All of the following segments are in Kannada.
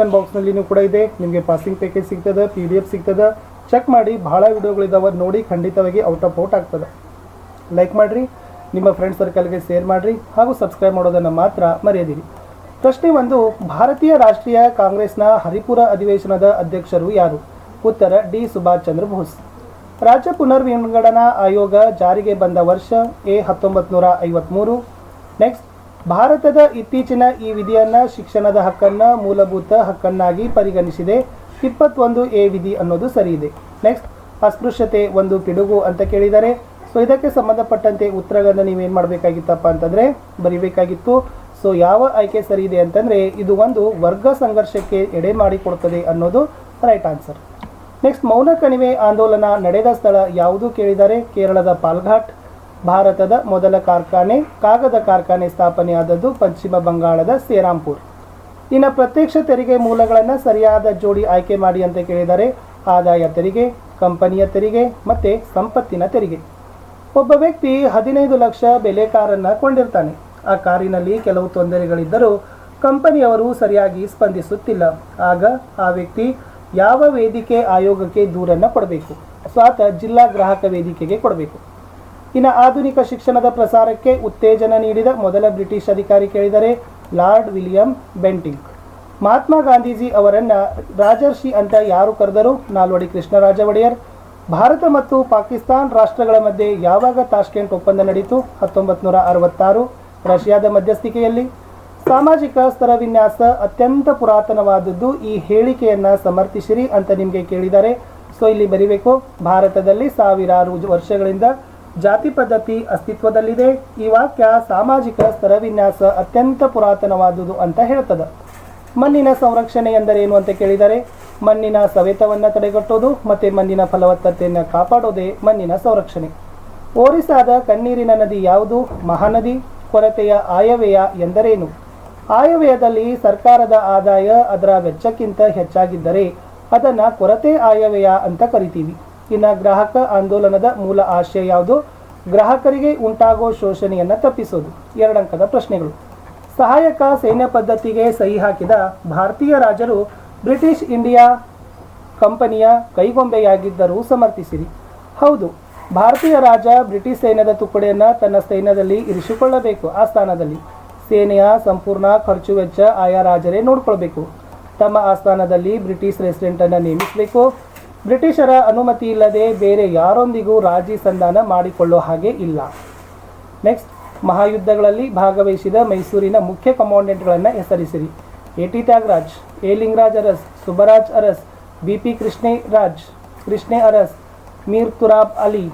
ಡಿಸ್ಕ್ರಿಪ್ಷನ್ ಬಾಕ್ಸ್ನಲ್ಲಿನೂ ಕೂಡ ಇದೆ. ನಿಮಗೆ ಪಾಸಿಂಗ್ ಪ್ಯಾಕೇಜ್ ಸಿಗ್ತದೆ ಪಿ ಡಿ ಎಫ್ ಸಿಗ್ತದೆ. ಚೆಕ್ ಮಾಡಿ, ಭಾಳ ವಿಡಿಯೋಗಳಿದ್ದಾವೆ ನೋಡಿ ಖಂಡಿತವಾಗಿ ಔಟ್ ಆಫ್ ಔಟ್ ಆಗ್ತದೆ. ಲೈಕ್ ಮಾಡಿರಿ, ನಿಮ್ಮ ಫ್ರೆಂಡ್ ಸರ್ಕಲ್ಗೆ ಶೇರ್ ಮಾಡಿರಿ, ಹಾಗೂ ಸಬ್ಸ್ಕ್ರೈಬ್ ಮಾಡೋದನ್ನು ಮಾತ್ರ ಮರೆಯದಿರಿ. ಪ್ರಶ್ನೆ ಒಂದು, ಭಾರತೀಯ ರಾಷ್ಟ್ರೀಯ ಕಾಂಗ್ರೆಸ್ನ ಹರಿಪುರ ಅಧಿವೇಶನದ ಅಧ್ಯಕ್ಷರು ಯಾರು? ಉತ್ತರ ಡಿ ಸುಭಾಷ್ ಚಂದ್ರ ಬೋಸ್. ರಾಜ್ಯ ಪುನರ್ವಿಂಗಡನಾ ಆಯೋಗ ಜಾರಿಗೆ ಬಂದ ವರ್ಷ ಎ ಹತ್ತೊಂಬತ್ತು ನೂರ ಐವತ್ತ್ಮೂರು ನೆಕ್ಸ್ಟ್ ಭಾರತದ ಇತ್ತೀಚಿನ ಈ ವಿಧಿಯನ್ನು ಶಿಕ್ಷಣದ ಹಕ್ಕನ್ನು ಮೂಲಭೂತ ಹಕ್ಕನ್ನಾಗಿ ಪರಿಗಣಿಸಿದೆ. ಇಪ್ಪತ್ತೊಂದು ಎ ವಿಧಿ ಅನ್ನೋದು ಸರಿ ಇದೆ ನೆಕ್ಸ್ಟ್ ಅಸ್ಪೃಶ್ಯತೆ ಒಂದು ಪಿಡುಗು ಅಂತ ಕೇಳಿದ್ದಾರೆ ಸೊ ಇದಕ್ಕೆ ಸಂಬಂಧಪಟ್ಟಂತೆ ಉತ್ತರಗಳನ್ನು ನೀವೇನು ಮಾಡಬೇಕಾಗಿತ್ತಪ್ಪ ಅಂತಂದರೆ, ಬರಿಬೇಕಾಗಿತ್ತು ಸೊ ಯಾವ ಆಯ್ಕೆ ಸರಿ ಇದೆ ಅಂತಂದರೆ, ಇದು ಒಂದು ವರ್ಗ ಸಂಘರ್ಷಕ್ಕೆ ಎಡೆ ಮಾಡಿಕೊಡ್ತದೆ ಅನ್ನೋದು ರೈಟ್ ಆನ್ಸರ್ ನೆಕ್ಸ್ಟ್ ಮೌನ ಕಣಿವೆ ಆಂದೋಲನ ನಡೆದ ಸ್ಥಳ ಯಾವುದು ಕೇಳಿದರೆ, ಕೇರಳದ ಪಾಲ್ಘಾಟ್. ಭಾರತದ ಮೊದಲ ಕಾರ್ಖಾನೆ, ಕಾಗದ ಕಾರ್ಖಾನೆ ಸ್ಥಾಪನೆಯಾದದ್ದು ಪಶ್ಚಿಮ ಬಂಗಾಳದ ಸೇರಾಂಪುರ್ ಇನ್ನು ಪ್ರತ್ಯಕ್ಷ ತೆರಿಗೆ ಮೂಲಗಳನ್ನು ಸರಿಯಾದ ಜೋಡಿ ಆಯ್ಕೆ ಮಾಡಿ ಅಂತ ಕೇಳಿದರೆ ಆದಾಯ ತೆರಿಗೆ, ಕಂಪನಿಯ ತೆರಿಗೆ ಮತ್ತು ಸಂಪತ್ತಿನ ತೆರಿಗೆ. ಒಬ್ಬ ವ್ಯಕ್ತಿ ಹದಿನೈದು ಲಕ್ಷ ಬೆಲೆ ಕಾರನ್ನು ಕೊಂಡಿರ್ತಾನೆ. ಆ ಕಾರಿನಲ್ಲಿ ಕೆಲವು ತೊಂದರೆಗಳಿದ್ದರೂ ಕಂಪನಿಯವರು ಸರಿಯಾಗಿ ಸ್ಪಂದಿಸುತ್ತಿಲ್ಲ. ಆಗ ಆ ವ್ಯಕ್ತಿ ಯಾವ ವೇದಿಕೆ ಆಯೋಗಕ್ಕೆ ದೂರನ್ನು ಕೊಡಬೇಕು? ಸ್ವಾತ ಜಿಲ್ಲಾ ಗ್ರಾಹಕ ವೇದಿಕೆಗೆ ಕೊಡಬೇಕು. ಇನ್ನು ಆಧುನಿಕ ಶಿಕ್ಷಣದ ಪ್ರಸಾರಕ್ಕೆ ಉತ್ತೇಜನ ನೀಡಿದ ಮೊದಲ ಬ್ರಿಟಿಷ್ ಅಧಿಕಾರಿ ಕೇಳಿದರೆ Lord William Bentinck Mahatma Gandhiji ಅವರನ್ನು ರಾಜರ್ಷಿ ಅಂತ ಯಾರು ಕರೆದರು ನಾಲ್ವಡಿ ಕೃಷ್ಣರಾಜ ಒಡೆಯರ್. ಭಾರತ ಮತ್ತು ಪಾಕಿಸ್ತಾನ್ ರಾಷ್ಟ್ರಗಳ ಮಧ್ಯೆ ಯಾವಾಗ ತಾಷ್ಕೆಂಟ್ ಒಪ್ಪಂದ ನಡೀತು? ಹತ್ತೊಂಬತ್ತು ಅರವತ್ತಾರು ರಷ್ಯಾದ ಮಧ್ಯಸ್ಥಿಕೆಯಲ್ಲಿ. ಸಾಮಾಜಿಕ ಸ್ತರ ವಿನ್ಯಾಸ ಅತ್ಯಂತ ಪುರಾತನವಾದದ್ದು ಈ ಹೇಳಿಕೆಯನ್ನು ಸಮರ್ಥಿಸಿರಿ ಅಂತ ನಿಮಗೆ ಕೇಳಿದ್ದಾರೆ ಸೊ, ಇಲ್ಲಿ ಬರೀಬೇಕು. ಭಾರತದಲ್ಲಿ ಸಾವಿರಾರು ವರ್ಷಗಳಿಂದ ಜಾತಿ ಪದ್ಧತಿ ಅಸ್ತಿತ್ವದಲ್ಲಿದೆ. ಈ ವಾಕ್ಯ ಸಾಮಾಜಿಕ ಸ್ತರ ವಿನ್ಯಾಸ ಅತ್ಯಂತ ಪುರಾತನವಾದುದು ಅಂತ ಹೇಳ್ತದೆ. ಮಣ್ಣಿನ ಸಂರಕ್ಷಣೆ ಎಂದರೇನು ಅಂತ ಕೇಳಿದರೆ, ಮಣ್ಣಿನ ಸವೆತವನ್ನು ತಡೆಗಟ್ಟೋದು ಮತ್ತು ಮಣ್ಣಿನ ಫಲವತ್ತತೆಯನ್ನು ಕಾಪಾಡೋದೇ ಮಣ್ಣಿನ ಸಂರಕ್ಷಣೆ. ಓರಿಸಾದ ಕಣ್ಣೀರಿನ ನದಿ ಯಾವುದು? ಮಹಾನದಿ. ಕೊರತೆಯ ಆಯವ್ಯಯ ಎಂದರೇನು? ಆಯವ್ಯಯದಲ್ಲಿ ಸರ್ಕಾರದ ಆದಾಯ ಅದರ ವೆಚ್ಚಕ್ಕಿಂತ ಹೆಚ್ಚಾಗಿದ್ದರೆ ಅದನ್ನು ಕೊರತೆ ಆಯವ್ಯಯ ಅಂತ ಕರಿತೀವಿ. ಇನ್ನು ಗ್ರಾಹಕ ಆಂದೋಲನದ ಮೂಲ ಆಶಯ ಯಾವುದು? ಗ್ರಾಹಕರಿಗೆ ಉಂಟಾಗೋ ಶೋಷಣೆಯನ್ನು ತಪ್ಪಿಸೋದು. ಎರಡಂಕದ ಪ್ರಶ್ನೆಗಳು. ಸಹಾಯಕ ಸೈನ್ಯ ಪದ್ಧತಿಗೆ ಸಹಿ ಹಾಕಿದ ಭಾರತೀಯ ರಾಜರು ಬ್ರಿಟಿಷ್ ಇಂಡಿಯಾ ಕಂಪನಿಯ ಕೈಗೊಂಬೆಯಾಗಿದ್ದರೂ ಸಮರ್ಥಿಸಿರಿ. ಹೌದು, ಭಾರತೀಯ ರಾಜ ಬ್ರಿಟಿಷ್ ಸೈನ್ಯದ ತುಕ್ಕಡೆಯನ್ನ ತನ್ನ ಸೈನ್ಯದಲ್ಲಿ ಇರಿಸಿಕೊಳ್ಳಬೇಕು ಆ ಸ್ಥಾನದಲ್ಲಿ. ಸೇನೆಯ ಸಂಪೂರ್ಣ ಖರ್ಚು ವೆಚ್ಚ ಆಯಾ ರಾಜರೇ ನೋಡ್ಕೊಳ್ಬೇಕು. ತಮ್ಮ ಆಸ್ಥಾನದಲ್ಲಿ ಬ್ರಿಟಿಷ್ ರೆಸಿಡೆಂಟನ್ನು ನೇಮಿಸಬೇಕು. ಬ್ರಿಟಿಷರ ಅನುಮತಿ ಇಲ್ಲದೆ ಬೇರೆ ಯಾರೊಂದಿಗೂ ರಾಜಿ ಸಂಧಾನ ಮಾಡಿಕೊಳ್ಳೋ ಹಾಗೆ ಇಲ್ಲ. ನೆಕ್ಸ್ಟ್, ಮಹಾಯುದ್ಧಗಳಲ್ಲಿ ಭಾಗವಹಿಸಿದ ಮೈಸೂರಿನ ಮುಖ್ಯ ಕಮಾಂಡೆಂಟ್ಗಳನ್ನು ಹೆಸರಿಸಿರಿ. A. T. Thyagaraj, A. Lingaraj Aras Subaraj Aras, B. P. Krishna Raj, Krishna Aras, Mir Turab Ali,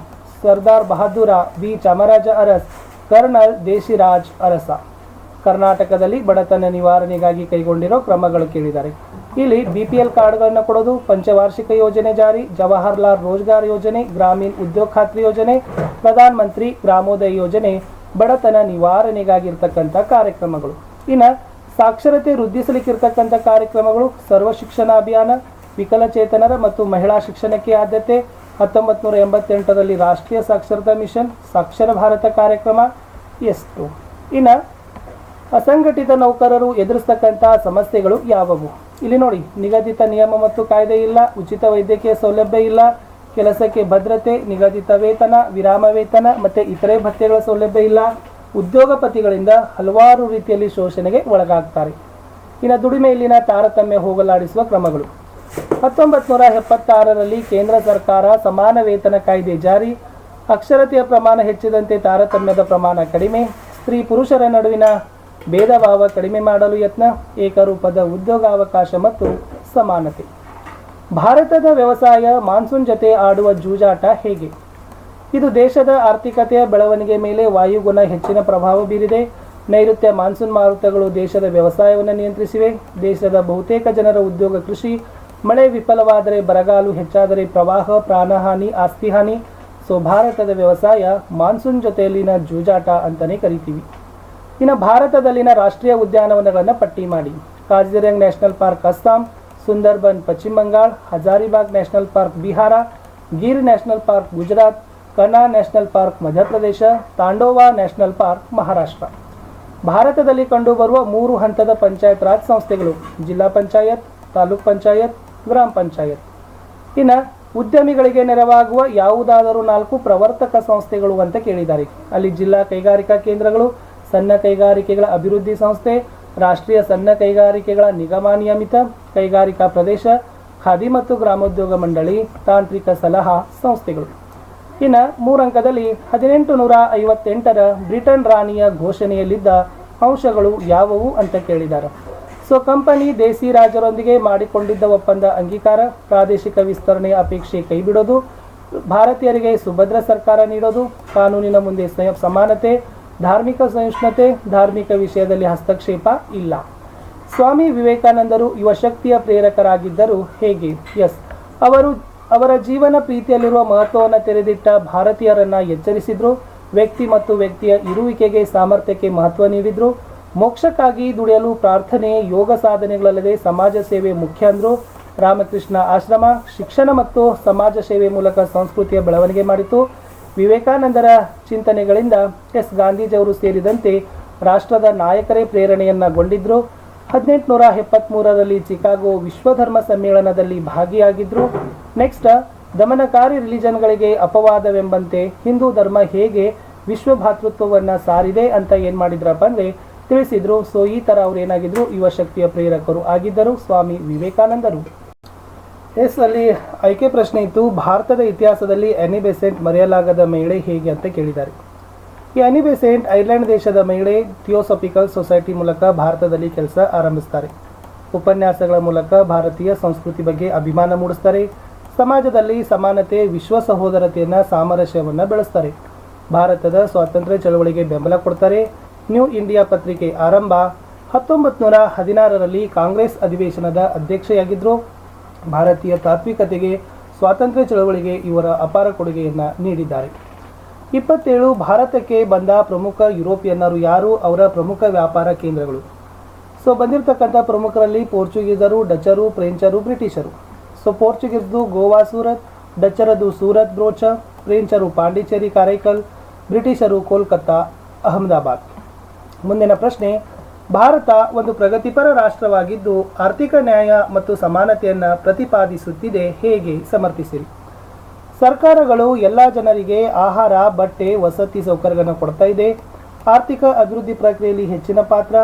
Sardar Bahadur B Chamaraja Aras, colonel Deshiraj Arasa. ಕರ್ನಾಟಕದಲ್ಲಿ ಬಡತನ ನಿವಾರಣೆಗಾಗಿ ಕೈಗೊಂಡಿರೋ ಕ್ರಮಗಳು ಕೇಳಿದ್ದಾರೆ ಇಲ್ಲಿ ಬಿ ಪಿ ಕಾರ್ಡ್ಗಳನ್ನು ಕೊಡೋದು ಪಂಚವಾರ್ಷಿಕ ಯೋಜನೆ ಜಾರಿ, ಜವಾಹರ್ಲಾಲ್ ರೋಜ್ಗಾರ್ ಯೋಜನೆ, ಗ್ರಾಮೀಣ ಉದ್ಯೋಗ ಖಾತ್ರಿ ಯೋಜನೆ, ಪ್ರಧಾನ ಮಂತ್ರಿ ಗ್ರಾಮೋದಯ ಯೋಜನೆ, ಬಡತನ ನಿವಾರಣೆಗಾಗಿರ್ತಕ್ಕಂಥ ಕಾರ್ಯಕ್ರಮಗಳು. ಇನ್ನು ಸಾಕ್ಷರತೆ ವೃದ್ಧಿಸಲಿಕ್ಕಿರ್ತಕ್ಕಂಥ ಕಾರ್ಯಕ್ರಮಗಳು, ಸರ್ವ ಶಿಕ್ಷಣ ಅಭಿಯಾನ, ವಿಕಲಚೇತನರ ಮತ್ತು ಮಹಿಳಾ ಶಿಕ್ಷಣಕ್ಕೆ ಆದ್ಯತೆ ಹತ್ತೊಂಬತ್ತು ನೂರ ಎಂಬತ್ತೆಂಟರಲ್ಲಿ ರಾಷ್ಟ್ರೀಯ ಸಾಕ್ಷರತಾ ಮಿಷನ್, ಸಾಕ್ಷರ ಭಾರತ ಕಾರ್ಯಕ್ರಮ ಎಷ್ಟು ಇನ್ನು ಅಸಂಘಟಿತ ನೌಕರರು ಎದುರಿಸ್ತಕ್ಕಂಥ ಸಮಸ್ಯೆಗಳು ಯಾವುವು? ಇಲ್ಲಿ ನೋಡಿ, ನಿಗದಿತ ನಿಯಮ ಮತ್ತು ಕಾಯ್ದೆ ಇಲ್ಲ, ಉಚಿತ ವೈದ್ಯಕೀಯ ಸೌಲಭ್ಯ ಇಲ್ಲ, ಕೆಲಸಕ್ಕೆ ಭದ್ರತೆ, ನಿಗದಿತ ವೇತನ, ವಿರಾಮ ವೇತನ ಮತ್ತು ಇತರೆ ಭತ್ಯೆಗಳ ಸೌಲಭ್ಯ ಇಲ್ಲ. ಉದ್ಯೋಗಪತಿಗಳಿಂದ ಹಲವಾರು ರೀತಿಯಲ್ಲಿ ಶೋಷಣೆಗೆ ಒಳಗಾಗ್ತಾರೆ. ಇನ್ನು ದುಡಿಮೆಯಲ್ಲಿನ ತಾರತಮ್ಯ ಹೋಗಲಾಡಿಸುವ ಕ್ರಮಗಳು. ಹತ್ತೊಂಬತ್ತು ನೂರ ಎಪ್ಪತ್ತಾರರಲ್ಲಿ ಕೇಂದ್ರ ಸರ್ಕಾರ ಸಮಾನ ವೇತನ ಕಾಯ್ದೆ ಜಾರಿ. ಅಕ್ಷರತೆಯ ಪ್ರಮಾಣ ಹೆಚ್ಚಿದಂತೆ ತಾರತಮ್ಯದ ಪ್ರಮಾಣ ಕಡಿಮೆ. ಸ್ತ್ರೀ ಪುರುಷರ ನಡುವಿನ ಭೇದ ಭಾವ ಕಡಿಮೆ ಮಾಡಲು ಯತ್ನ, ಏಕರೂಪದ ಉದ್ಯೋಗಾವಕಾಶ ಮತ್ತು ಸಮಾನತೆ. ಭಾರತದ ವ್ಯವಸಾಯ ಮಾನ್ಸೂನ್ ಜೊತೆ ಆಡುವ ಜೂಜಾಟ ಹೇಗೆ? ಇದು ದೇಶದ ಆರ್ಥಿಕತೆಯ ಬೆಳವಣಿಗೆ ಮೇಲೆ ವಾಯುಗುಣ ಹೆಚ್ಚಿನ ಪ್ರಭಾವ ಬೀರಿದೆ. ನೈಋತ್ಯ ಮಾನ್ಸೂನ್ ಮಾರುತಗಳು ದೇಶದ ವ್ಯವಸಾಯವನ್ನು ನಿಯಂತ್ರಿಸಿವೆ. ದೇಶದ ಬಹುತೇಕ ಜನರ ಉದ್ಯೋಗ ಕೃಷಿ. ಮಳೆ ವಿಫಲವಾದರೆ ಬರಗಾಲು ಹೆಚ್ಚಾದರೆ ಪ್ರವಾಹ, ಪ್ರಾಣಹಾನಿ ಆಸ್ತಿ ಹಾನಿ ಸೊ, ಭಾರತದ ವ್ಯವಸಾಯ ಮಾನ್ಸೂನ್ ಜೊತೆಯಲ್ಲಿನ ಜೂಜಾಟ ಅಂತಲೇ ಕರಿತೀವಿ. ಇನ್ನು ಭಾರತದಲ್ಲಿನ ರಾಷ್ಟ್ರೀಯ ಉದ್ಯಾನವನಗಳನ್ನು ಪಟ್ಟಿ ಮಾಡಿ. Kaziranga national park Assam, Sundarban Paschima Bangala, Hazaribagh national park Bihar, Gir national park Gujarat Kanha national park Madhya Pradesh, ತಾಂಡೋವಾ national park Maharashtra. ಭಾರತದಲ್ಲಿ ಕಂಡುಬರುವ ಮೂರು ಹಂತದ ಪಂಚಾಯತ್ ರಾಜ್ ಸಂಸ್ಥೆಗಳು ಜಿಲ್ಲಾ ಪಂಚಾಯತ್, ತಾಲೂಕ್ ಪಂಚಾಯತ್, ಗ್ರಾಮ ಪಂಚಾಯತ್. ಇನ್ನು ಉದ್ಯಮಿಗಳಿಗೆ ನೆರವಾಗುವ ಯಾವುದಾದರೂ ನಾಲ್ಕು ಪ್ರವರ್ತಕ ಸಂಸ್ಥೆಗಳು ಅಂತ ಕೇಳಿದ್ದಾರೆ. ಅಲ್ಲಿ ಜಿಲ್ಲಾ ಕೈಗಾರಿಕಾ ಕೇಂದ್ರಗಳು ಸಣ್ಣ ಕೈಗಾರಿಕೆಗಳ ಅಭಿವೃದ್ಧಿ ಸಂಸ್ಥೆ, ರಾಷ್ಟ್ರೀಯ ಸಣ್ಣ ಕೈಗಾರಿಕೆಗಳ ನಿಗಮ ನಿಯಮಿತ ಕೈಗಾರಿಕಾ ಪ್ರದೇಶ, ಖಾದಿ ಮತ್ತು ಗ್ರಾಮೋದ್ಯೋಗ ಮಂಡಳಿ, ತಾಂತ್ರಿಕ ಸಲಹಾ ಸಂಸ್ಥೆಗಳು. ಇನ್ನು ಮೂರಂಕದಲ್ಲಿ ಹದಿನೆಂಟು ನೂರ ಐವತ್ತೆಂಟರ ಬ್ರಿಟನ್ ರಾಣಿಯ ಘೋಷಣೆಯಲ್ಲಿದ್ದ ಅಂಶಗಳು ಯಾವುವು ಅಂತ ಕೇಳಿದ್ದಾರೆ ಸೊ, ಕಂಪನಿ ದೇಸಿ ರಾಜರೊಂದಿಗೆ ಮಾಡಿಕೊಂಡಿದ್ದ ಒಪ್ಪಂದ ಅಂಗೀಕಾರ, ಪ್ರಾದೇಶಿಕ ವಿಸ್ತರಣೆ ಅಪೇಕ್ಷೆ ಕೈಬಿಡೋದು, ಭಾರತೀಯರಿಗೆ ಸುಭದ್ರ ಸರ್ಕಾರ ನೀಡೋದು, ಕಾನೂನಿನ ಮುಂದೆ ಸ್ವಯಂ ಸಮಾನತೆ ಧಾರ್ಮಿಕ ಸಹಿಷ್ಣುತೆ, ಧಾರ್ಮಿಕ ವಿಷಯದಲ್ಲಿ ಹಸ್ತಕ್ಷೇಪ ಇಲ್ಲ. ಸ್ವಾಮಿ ವಿವೇಕಾನಂದರು ಯುವ ಶಕ್ತಿಯ ಪ್ರೇರಕರಾಗಿದ್ದರು. ಹೇಗೆ? ಎಸ್. ಅವರು ಅವರ ಜೀವನ ಪ್ರೀತಿಯಲ್ಲಿರುವ ಮಹತ್ವವನ್ನು ತೆರೆದಿಟ್ಟ ಭಾರತೀಯರನ್ನ ಎಚ್ಚರಿಸಿದ್ರು. ವ್ಯಕ್ತಿ ಮತ್ತು ವ್ಯಕ್ತಿಯ ಇರುವಿಕೆಗೆ ಸಾಮರ್ಥ್ಯಕ್ಕೆ ಮಹತ್ವ ನೀಡಿದ್ರು. ಮೋಕ್ಷಕ್ಕಾಗಿ ದುಡಿಯಲು ಪ್ರಾರ್ಥನೆ, ಯೋಗ ಸಾಧನೆಗಳಲ್ಲದೆ ಸಮಾಜ ಸೇವೆ ಮುಖ್ಯ ಅಂದರು. ರಾಮಕೃಷ್ಣ ಆಶ್ರಮ ಶಿಕ್ಷಣ ಮತ್ತು ಸಮಾಜ ಸೇವೆ ಮೂಲಕ ಸಂಸ್ಕೃತಿಯ ಬೆಳವಣಿಗೆ ಮಾಡಿತು ವಿವೇಕಾನಂದರ ಚಿಂತನೆಗಳಿಂದ ಎಸ್. ಗಾಂಧೀಜಿಯವರು ಸೇರಿದಂತೆ ರಾಷ್ಟ್ರದ ನಾಯಕರೇ ಪ್ರೇರಣೆಯನ್ನಗೊಂಡಿದ್ರು. ಹದಿನೆಂಟುನೂರ ಎಪ್ಪತ್ತ್ಮೂರರಲ್ಲಿ ಚಿಕಾಗೋ ವಿಶ್ವಧರ್ಮ ಸಮ್ಮೇಳನದಲ್ಲಿ ಭಾಗಿಯಾಗಿದ್ರು. ನೆಕ್ಸ್ಟ್, ದಮನಕಾರಿ ರಿಲಿಜನ್ಗಳಿಗೆ ಅಪವಾದವೆಂಬಂತೆ ಹಿಂದೂ ಧರ್ಮ ಹೇಗೆ ವಿಶ್ವ ಭಾತೃತ್ವವನ್ನು ಸಾರಿದೆ ಅಂತ ಏನು ಮಾಡಿದ್ರಪ್ಪ ಅಂದರೆ ತಿಳಿಸಿದ್ರು. ಸೊ, ಈ ಥರ ಅವ್ರು ಏನಾಗಿದ್ರು, ಯುವ ಶಕ್ತಿಯ ಪ್ರೇರಕರು ಆಗಿದ್ದರು. ಸ್ವಾಮಿ ವಿವೇಕಾನಂದರು. ಎಸ್ ಅಲ್ಲಿ ಆಯ್ಕೆ ಪ್ರಶ್ನೆ ಇತ್ತು, ಭಾರತದ ಇತಿಹಾಸದಲ್ಲಿ ಅನಿಬೆಸೆಂಟ್ ಮರೆಯಲಾಗದ ಮಹಿಳೆ ಹೇಗೆ ಅಂತ ಕೇಳಿದ್ದಾರೆ. ಈ ಅನಿ ಬೆಸೆಂಟ್ ಐರ್ಲೆಂಡ್ ದೇಶದ ಮಹಿಳೆ ಥಿಯೋಸಫಿಕಲ್ ಸೊಸೈಟಿ ಮೂಲಕ ಭಾರತದಲ್ಲಿ ಕೆಲಸ ಆರಂಭಿಸ್ತಾರೆ. ಉಪನ್ಯಾಸಗಳ ಮೂಲಕ ಭಾರತೀಯ ಸಂಸ್ಕೃತಿ ಬಗ್ಗೆ ಅಭಿಮಾನ ಮೂಡಿಸ್ತಾರೆ. ಸಮಾಜದಲ್ಲಿ ಸಮಾನತೆ, ವಿಶ್ವ ಸಹೋದರತೆಯನ್ನು ಸಾಮರಸ್ಯವನ್ನು ಬೆಳೆಸ್ತಾರೆ. ಭಾರತದ ಸ್ವಾತಂತ್ರ್ಯ ಚಳವಳಿಗೆ ಬೆಂಬಲ ಕೊಡ್ತಾರೆ. ನ್ಯೂ ಇಂಡಿಯಾ ಪತ್ರಿಕೆ ಆರಂಭ. ಹತ್ತೊಂಬತ್ತು ನೂರ ಹದಿನಾರರಲ್ಲಿ ಕಾಂಗ್ರೆಸ್ ಅಧಿವೇಶನದ ಅಧ್ಯಕ್ಷೆಯಾಗಿದ್ದರು ಭಾರತೀಯ ತಾತ್ವಿಕತೆಗೆ ಸ್ವಾತಂತ್ರ್ಯ ಚಳವಳಿಗೆ ಇವರ ಅಪಾರ ಕೊಡುಗೆಯನ್ನು ನೀಡಿದ್ದಾರೆ. ಇಪ್ಪತ್ತೇಳು, ಭಾರತಕ್ಕೆ ಬಂದ ಪ್ರಮುಖ ಯುರೋಪಿಯನ್ನರು ಯಾರು? ಅವರ ಪ್ರಮುಖ ವ್ಯಾಪಾರ ಕೇಂದ್ರಗಳು. ಸೊ, ಬಂದಿರತಕ್ಕಂಥ ಪ್ರಮುಖರಲ್ಲಿ ಪೋರ್ಚುಗೀಸರು ಡಚರು ಫ್ರೆಂಚರು, ಬ್ರಿಟಿಷರು. ಸೊ ಪೋರ್ಚುಗೀಸ್ದು ಗೋವಾ ಸೂರತ್ ಡಚ್ಚರದು ಸೂರತ್ ಬ್ರೋಚ, ಫ್ರೆಂಚರು ಪಾಂಡಿಚೇರಿ ಕಾರೈಕಲ್, ಬ್ರಿಟಿಷರು ಕೋಲ್ಕತ್ತಾ, ಅಹಮದಾಬಾದ್. ಮುಂದಿನ ಪ್ರಶ್ನೆ ಭಾರತ ಒಂದು ಪ್ರಗತಿಪರ ರಾಷ್ಟ್ರವಾಗಿದ್ದು ಆರ್ಥಿಕ ನ್ಯಾಯ ಮತ್ತು ಸಮಾನತೆಯನ್ನು ಪ್ರತಿಪಾದಿಸುತ್ತಿದೆ ಹೇಗೆ ಸಮರ್ಥಿಸಿರಿ. ಸರ್ಕಾರಗಳು ಎಲ್ಲ ಜನರಿಗೆ ಆಹಾರ, ಬಟ್ಟೆ, ವಸತಿ ಸೌಕರ್ಯಗಳನ್ನು ಕೊಡ್ತಾ ಇದೆ. ಆರ್ಥಿಕ ಅಭಿವೃದ್ಧಿ ಪ್ರಕ್ರಿಯೆಯಲ್ಲಿ ಹೆಚ್ಚಿನ ಪಾತ್ರ,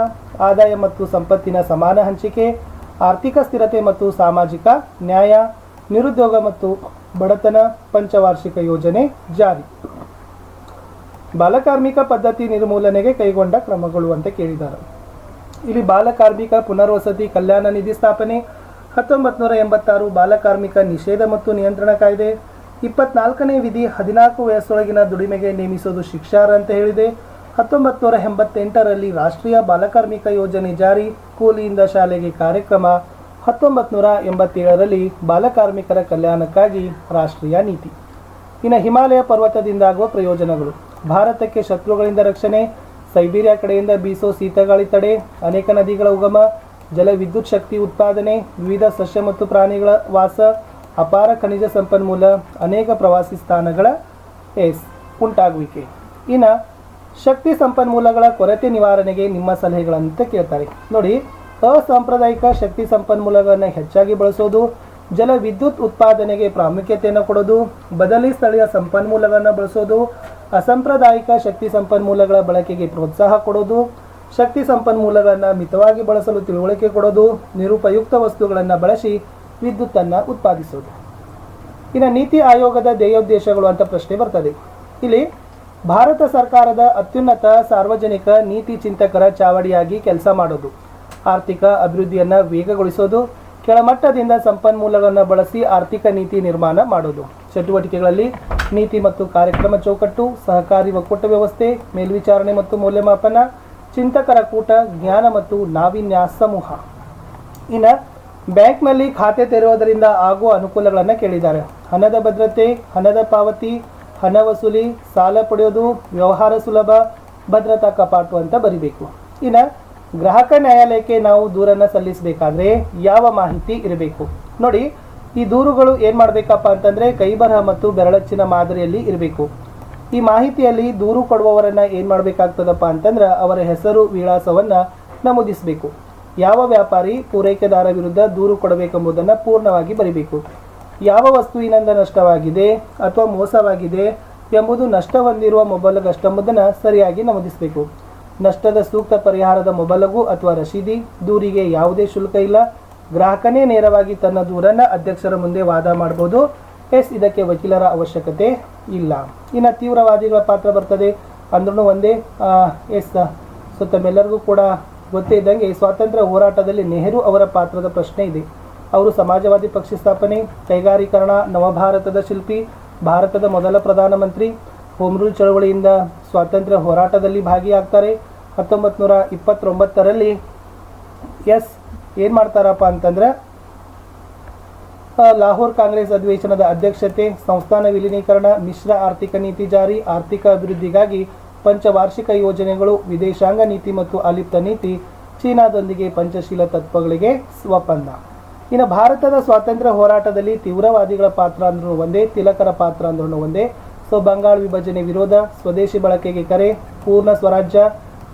ಆದಾಯ ಮತ್ತು ಸಂಪತ್ತಿನ ಸಮಾನ ಹಂಚಿಕೆ, ಆರ್ಥಿಕ ಸ್ಥಿರತೆ ಮತ್ತು ಸಾಮಾಜಿಕ ನ್ಯಾಯ, ನಿರುದ್ಯೋಗ ಮತ್ತು ಬಡತನ ಪಂಚವಾರ್ಷಿಕ ಯೋಜನೆ ಜಾರಿ. ಬಾಲಕಾರ್ಮಿಕ ಪದ್ಧತಿ ನಿರ್ಮೂಲನೆಗೆ ಕೈಗೊಂಡ ಕ್ರಮಗಳು ಅಂತ ಕೇಳಿದ್ದಾರೆ ಇಲ್ಲಿ ಬಾಲಕಾರ್ಮಿಕ ಪುನರ್ವಸತಿ ಕಲ್ಯಾಣ ನಿಧಿ ಸ್ಥಾಪನೆ ಹತ್ತೊಂಬತ್ತು ನೂರ ಎಂಬತ್ತಾರು ಬಾಲಕಾರ್ಮಿಕ ನಿಷೇಧ ಮತ್ತು ನಿಯಂತ್ರಣ ಕಾಯ್ದೆ, ಇಪ್ಪತ್ನಾಲ್ಕನೇ ವಿಧಿ ಹದಿನಾಲ್ಕು ವಯಸ್ಸೊಳಗಿನ ದುಡಿಮೆಗೆ ನೇಮಿಸೋದು ಶಿಕ್ಷಾರ ಅಂತ ಹೇಳಿದೆ. ಹತ್ತೊಂಬತ್ತು ನೂರ ಎಂಬತ್ತೆಂಟರಲ್ಲಿ ರಾಷ್ಟ್ರೀಯ ಬಾಲಕಾರ್ಮಿಕ ಯೋಜನೆ ಜಾರಿ, ಕೂಲಿಯಿಂದ ಶಾಲೆಗೆ ಕಾರ್ಯಕ್ರಮ ಹತ್ತೊಂಬತ್ತು ನೂರ ಎಂಬತ್ತೇಳರಲ್ಲಿ ಬಾಲಕಾರ್ಮಿಕರ ಕಲ್ಯಾಣಕ್ಕಾಗಿ ರಾಷ್ಟ್ರೀಯ ನೀತಿ. ಇನ್ನು ಹಿಮಾಲಯ ಪರ್ವತದಿಂದಾಗುವ ಪ್ರಯೋಜನಗಳು, ಭಾರತಕ್ಕೆ ಶತ್ರುಗಳಿಂದ ರಕ್ಷಣೆ ಸೈಬೀರಿಯಾ ಕಡೆಯಿಂದ ಬೀಸೋ ಶೀತಗಾಳಿ ತಡೆ, ಅನೇಕ ನದಿಗಳ ಉಗಮ ಜಲ ವಿದ್ಯುತ್ ಶಕ್ತಿ ಉತ್ಪಾದನೆ, ವಿವಿಧ ಸಸ್ಯ ಮತ್ತು ಪ್ರಾಣಿಗಳ ವಾಸ, ಅಪಾರ ಖನಿಜ ಸಂಪನ್ಮೂಲ, ಅನೇಕ ಪ್ರವಾಸಿ ಸ್ಥಾನಗಳ ಎಸ್ ಉಂಟಾಗುವಿಕೆ. ಇನ್ನು ಶಕ್ತಿ ಸಂಪನ್ಮೂಲಗಳ ಕೊರತೆ ನಿವಾರಣೆಗೆ ನಿಮ್ಮ ಸಲಹೆಗಳಂತ ಕೇಳ್ತಾರೆ. ನೋಡಿ, ಅಸಾಂಪ್ರದಾಯಿಕ ಶಕ್ತಿ ಸಂಪನ್ಮೂಲಗಳನ್ನು ಹೆಚ್ಚಾಗಿ ಬಳಸೋದು ಜಲ ವಿದ್ಯುತ್ ಉತ್ಪಾದನೆಗೆ ಪ್ರಾಮುಖ್ಯತೆಯನ್ನು ಕೊಡೋದು, ಬದಲಿ ಸ್ಥಳೀಯ ಸಂಪನ್ಮೂಲಗಳನ್ನು ಬಳಸೋದು ಅಸಾಂಪ್ರದಾಯಿಕ ಶಕ್ತಿ ಸಂಪನ್ಮೂಲಗಳ ಬಳಕೆಗೆ ಪ್ರೋತ್ಸಾಹ ಕೊಡೋದು, ಶಕ್ತಿ ಸಂಪನ್ಮೂಲಗಳನ್ನು ಮಿತವಾಗಿ ಬಳಸಲು ತಿಳುವಳಿಕೆ ಕೊಡೋದು, ನಿರುಪಯುಕ್ತ ವಸ್ತುಗಳನ್ನು ಬಳಸಿ ವಿದ್ಯುತ್ತನ್ನು ಉತ್ಪಾದಿಸೋದು. ಇನ್ನು ನೀತಿ ಆಯೋಗದ ಧ್ಯೇಯೋದ್ದೇಶಗಳು ಅಂತ ಪ್ರಶ್ನೆ ಬರ್ತದೆ. ಇಲ್ಲಿ ಭಾರತ ಸರ್ಕಾರದ ಅತ್ಯುನ್ನತ ಸಾರ್ವಜನಿಕ ನೀತಿ ಚಿಂತಕರ ಚಾವಡಿಯಾಗಿ ಕೆಲಸ ಮಾಡೋದು. ಆರ್ಥಿಕ ಅಭಿವೃದ್ಧಿಯನ್ನು ವೇಗಗೊಳಿಸೋದು ಕೆಳಮಟ್ಟದಿಂದ ಸಂಪನ್ಮೂಲಗಳನ್ನು ಬಳಸಿ ಆರ್ಥಿಕ ನೀತಿ ನಿರ್ಮಾಣ ಮಾಡೋದು. ಚಟುವಟಿಕೆಗಳಲ್ಲಿ ನೀತಿ ಮತ್ತು ಕಾರ್ಯಕ್ರಮ ಚೌಕಟ್ಟು, ಸಹಕಾರಿ ಒಕ್ಕೂಟ ವ್ಯವಸ್ಥೆ, ಮೇಲ್ವಿಚಾರಣೆ ಮತ್ತು ಮೌಲ್ಯಮಾಪನ, ಚಿಂತಕರ ಕೂಟ, ಜ್ಞಾನ ಮತ್ತು ನಾವೀನ್ಯ ಸಮೂಹ. ಇನ್ನು ಬ್ಯಾಂಕ್ನಲ್ಲಿ ಖಾತೆ ತೆರೆಯುವುದರಿಂದ ಆಗುವ ಅನುಕೂಲಗಳನ್ನು ಕೇಳಿದ್ದಾರೆ. ಹಣದ ಭದ್ರತೆ, ಹಣದ ಪಾವತಿ, ಹಣ ವಸೂಲಿ, ಸಾಲ ಪಡೆಯೋದು, ವ್ಯವಹಾರ ಸುಲಭ, ಭದ್ರತಾ ಕಪಾಟು ಅಂತ ಬರಿಬೇಕು. ಇನ್ನು ಗ್ರಾಹಕ ನ್ಯಾಯಾಲಯಕ್ಕೆ ನಾವು ದೂರನ್ನು ಸಲ್ಲಿಸಬೇಕಾದ್ರೆ ಯಾವ ಮಾಹಿತಿ ಇರಬೇಕು? ನೋಡಿ, ಈ ದೂರುಗಳು ಏನು ಮಾಡಬೇಕಪ್ಪ ಅಂತಂದರೆ ಕೈಬರಹ ಮತ್ತು ಬೆರಳಚ್ಚಿನ ಮಾದರಿಯಲ್ಲಿ ಇರಬೇಕು. ಈ ಮಾಹಿತಿಯಲ್ಲಿ ದೂರು ಕೊಡುವವರನ್ನು ಏನು ಮಾಡಬೇಕಾಗ್ತದಪ್ಪ ಅಂತಂದ್ರೆ ಅವರ ಹೆಸರು, ವಿಳಾಸವನ್ನು ನಮೂದಿಸಬೇಕು. ಯಾವ ವ್ಯಾಪಾರಿ ಪೂರೈಕೆದಾರ ವಿರುದ್ಧ ದೂರು ಕೊಡಬೇಕೆಂಬುದನ್ನು ಪೂರ್ಣವಾಗಿ ಬರೀಬೇಕು. ಯಾವ ವಸ್ತುವಿನಿಂದ ನಷ್ಟವಾಗಿದೆ ಅಥವಾ ಮೋಸವಾಗಿದೆ ಎಂಬುದು ನಷ್ಟ ಹೊಂದಿರುವ ಮೊಬೈಲ್ಗಷ್ಟೆಂಬುದನ್ನು ಸರಿಯಾಗಿ ನಮೂದಿಸಬೇಕು. ನಷ್ಟದ ಸೂಕ್ತ ಪರಿಹಾರದ ಮೊಬಲಗು ಅಥವಾ ರಶೀದಿ, ದೂರಿಗೆ ಯಾವುದೇ ಶುಲ್ಕ ಇಲ್ಲ. ಗ್ರಾಹಕನೇ ನೇರವಾಗಿ ತನ್ನ ದೂರನ್ನು ಅಧ್ಯಕ್ಷರ ಮುಂದೆ ವಾದ ಮಾಡಬಹುದು ಎಸ್, ಇದಕ್ಕೆ ವಕೀಲರ ಅವಶ್ಯಕತೆ ಇಲ್ಲ. ಇನ್ನು ತೀವ್ರವಾದಿಗಳ ಪಾತ್ರ ಬರ್ತದೆ. ಅಂದ್ರೂ ಒಂದೇ ಎಸ್ ಸೊ ತಮ್ಮೆಲ್ಲರಿಗೂ ಕೂಡ ಗೊತ್ತೇ ಇದ್ದಂಗೆ ಸ್ವಾತಂತ್ರ್ಯ ಹೋರಾಟದಲ್ಲಿ ನೆಹರು ಅವರ ಪಾತ್ರದ ಪ್ರಶ್ನೆ ಇದೆ. ಅವರು ಸಮಾಜವಾದಿ ಪಕ್ಷ ಸ್ಥಾಪನೆ, ಕೈಗಾರೀಕರಣ, ನವಭಾರತದ ಶಿಲ್ಪಿ, ಭಾರತದ ಮೊದಲ ಪ್ರಧಾನಮಂತ್ರಿ ಹೋಮ್ ರೂಲ್ ಚಳವಳಿಯಿಂದ ಸ್ವಾತಂತ್ರ್ಯ ಹೋರಾಟದಲ್ಲಿ ಭಾಗಿಯಾಗ್ತಾರೆ. ಹತ್ತೊಂಬತ್ತು ನೂರ ಇಪ್ಪತ್ತೊಂಬತ್ತರಲ್ಲಿ ಎಸ್ ಏನು ಮಾಡ್ತಾರಪ್ಪ ಅಂತಂದ್ರೆ ಲಾಹೋರ್ ಕಾಂಗ್ರೆಸ್ ಅಧಿವೇಶನದ ಅಧ್ಯಕ್ಷತೆ, ಸಂಸ್ಥಾನ ವಿಲೀನೀಕರಣ, ಮಿಶ್ರ ಆರ್ಥಿಕ ನೀತಿ ಜಾರಿ, ಆರ್ಥಿಕ ಅಭಿವೃದ್ಧಿಗಾಗಿ ಪಂಚವಾರ್ಷಿಕ ಯೋಜನೆಗಳು, ವಿದೇಶಾಂಗ ನೀತಿ ಮತ್ತು ಅಲಿಪ್ತ ನೀತಿ, ಚೀನಾದೊಂದಿಗೆ ಪಂಚಶೀಲ ತತ್ವಗಳಿಗೆ ಒಪ್ಪಂದ. ಇನ್ನು ಭಾರತದ ಸ್ವಾತಂತ್ರ್ಯ ಹೋರಾಟದಲ್ಲಿ ತೀವ್ರವಾದಿಗಳ ಪಾತ್ರ ಅಂದ್ರೂ ಒಂದೇ, ತಿಲಕರ ಪಾತ್ರ ಅಂದ್ರೂ ಒಂದೇ ಸೊ ಬಂಗಾಳ ವಿಭಜನೆ ವಿರೋಧ, ಸ್ವದೇಶಿ ಬಳಕೆಗೆ ಕರೆ, ಪೂರ್ಣ ಸ್ವರಾಜ್ಯ,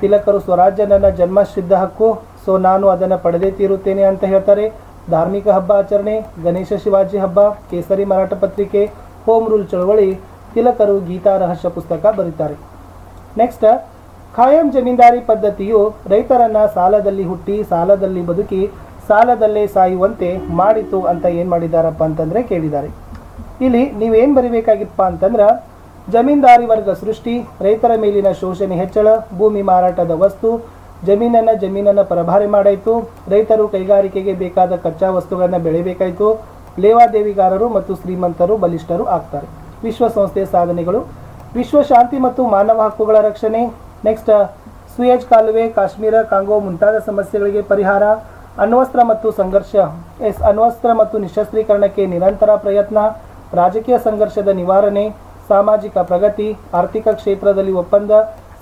ತಿಲಕರು ಸ್ವರಾಜ್ಯ ನನ್ನ ಜನ್ಮಸಿದ್ಧ ಹಕ್ಕು, ಸೊ ನಾನು ಅದನ್ನು ಪಡೆದೇ ತೀರುತ್ತೇನೆ ಅಂತ ಹೇಳ್ತಾರೆ. ಧಾರ್ಮಿಕ ಹಬ್ಬ ಆಚರಣೆ, ಗಣೇಶ ಶಿವಾಜಿ ಹಬ್ಬ, ಕೇಸರಿ ಮರಾಠ ಪತ್ರಿಕೆ, ಹೋಮ್ ರೂಲ್ ಚಳವಳಿ, ತಿಲಕರು ಗೀತಾ ರಹಸ್ಯ ಪುಸ್ತಕ ಬರೀತಾರೆ. ನೆಕ್ಸ್ಟ್ ಖಾಯಂ ಜಮೀನ್ದಾರಿ ಪದ್ಧತಿಯು ರೈತರನ್ನ ಸಾಲದಲ್ಲಿ ಹುಟ್ಟಿ, ಸಾಲದಲ್ಲಿ ಬದುಕಿ, ಸಾಲದಲ್ಲೇ ಸಾಯುವಂತೆ ಮಾಡಿತು ಅಂತ ಏನು ಮಾಡಿದಾರಪ್ಪ ಅಂತಂದ್ರೆ ಕೇಳಿದ್ದಾರೆ. ಇಲ್ಲಿ ನೀವೇನು ಬರೀಬೇಕಾಗಿತ್ತಪ್ಪ ಅಂತಂದ್ರೆ, ಜಮೀನ್ದಾರಿ ವರ್ಗ ಸೃಷ್ಟಿ, ರೈತರ ಮೇಲಿನ ಶೋಷಣೆ ಹೆಚ್ಚಳ, ಭೂಮಿ ಮಾರಾಟದ ವಸ್ತು, ಜಮೀನನ್ನ ಜಮೀನನ್ನ ಪರಭಾರಿ ಮಾಡಾಯಿತು, ರೈತರು ಕೈಗಾರಿಕೆಗೆ ಬೇಕಾದ ಕಚ್ಚಾ ವಸ್ತುಗಳನ್ನು ಬೆಳೆಯಬೇಕಾಯಿತು ಲೇವಾದೇವಿಗಾರರು ಮತ್ತು ಶ್ರೀಮಂತರು ಬಲಿಷ್ಠರು ಆಗ್ತಾರೆ. ವಿಶ್ವಸಂಸ್ಥೆಯ ಸಾಧನೆಗಳು. ವಿಶ್ವ ಶಾಂತಿ ಮತ್ತು ಮಾನವ ಹಕ್ಕುಗಳ ರಕ್ಷಣೆ. ನೆಕ್ಸ್ಟ್ ಸುಯೇಜ್ ಕಾಲುವೆ, ಕಾಶ್ಮೀರ, ಕಾಂಗೋ ಮುಂತಾದ ಸಮಸ್ಯೆಗಳಿಗೆ ಪರಿಹಾರ. ಅಣ್ವಸ್ತ್ರ ಮತ್ತು ಸಂಘರ್ಷ. ಎಸ್ ಅಣ್ವಸ್ತ್ರ ಮತ್ತು ನಿಶಸ್ತ್ರೀಕರಣಕ್ಕೆ ನಿರಂತರ ಪ್ರಯತ್ನ. ರಾಜಕೀಯ ಸಂಘರ್ಷದ ನಿವಾರಣೆ, ಸಾಮಾಜಿಕ ಪ್ರಗತಿ, ಆರ್ಥಿಕ ಕ್ಷೇತ್ರದಲ್ಲಿ ಒಪ್ಪಂದ,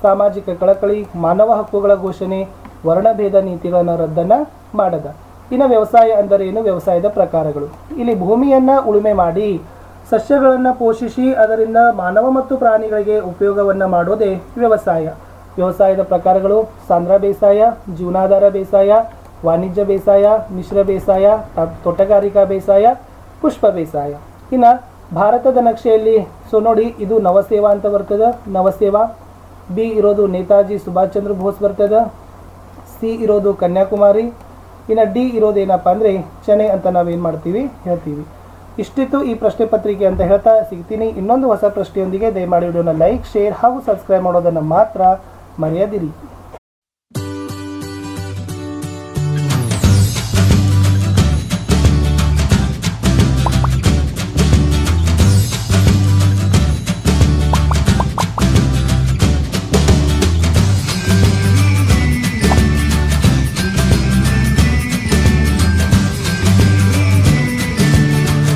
ಸಾಮಾಜಿಕ ಕಳಕಳಿ, ಮಾನವ ಹಕ್ಕುಗಳ ಘೋಷಣೆ, ವರ್ಣಭೇದ ನೀತಿಗಳನ್ನು ರದ್ದನ್ನ ಮಾಡದ. ಇನ್ನು ವ್ಯವಸಾಯ ಅಂದರೇನು ವ್ಯವಸಾಯದ ಪ್ರಕಾರಗಳು. ಇಲ್ಲಿ ಭೂಮಿಯನ್ನು ಉಳುಮೆ ಮಾಡಿ, ಸಸ್ಯಗಳನ್ನು ಪೋಷಿಸಿ, ಅದರಿಂದ ಮಾನವ ಮತ್ತು ಪ್ರಾಣಿಗಳಿಗೆ ಉಪಯೋಗವನ್ನ ಮಾಡೋದೇ ವ್ಯವಸಾಯ. ವ್ಯವಸಾಯದ ಪ್ರಕಾರಗಳು ಸಾಂದ್ರ ಬೇಸಾಯ ಜೀವನಾಧಾರ ಬೇಸಾಯ, ವಾಣಿಜ್ಯ ಬೇಸಾಯ, ಮಿಶ್ರ ಬೇಸಾಯ ತೋಟಗಾರಿಕಾ ಬೇಸಾಯ, ಪುಷ್ಪ ಬೇಸಾಯ. ಇನ್ನು ಭಾರತದ ನಕ್ಷೆಯಲ್ಲಿ ಸೊ ನೋಡಿ, ಇದು ನವಸೇವಾ ಅಂತ ಬರ್ತದೆ. ನವಸೇವಾ, ಬಿ ಇರೋದು ನೇತಾಜಿ ಸುಭಾಷ್ ಚಂದ್ರ ಬೋಸ್ ಬರ್ತದೆ. ಸಿ ಇರೋದು ಕನ್ಯಾಕುಮಾರಿ. ಇನ್ನು ಡಿ ಇರೋದು ಏನಪ್ಪ ಅಂದರೆ ಚೆನ್ನೈ ಅಂತ ನಾವೇನು ಮಾಡ್ತೀವಿ? ಹೇಳ್ತೀವಿ. ಇಷ್ಟಿತ್ತು ಈ ಪ್ರಶ್ನೆ ಪತ್ರಿಕೆ ಅಂತ ಹೇಳ್ತಾ ಸಿಗ್ತೀನಿ. ಇನ್ನೊಂದು ಹೊಸ ಪ್ರಶ್ನೆಯೊಂದಿಗೆ ದಯಮಾಡಿ ವಿಡಿಯೋನ ಲೈಕ್, ಶೇರ್ ಹಾಗೂ ಸಬ್ಸ್ಕ್ರೈಬ್ ಮಾಡೋದನ್ನು ಮಾತ್ರ ಮರೆಯದಿರಿ.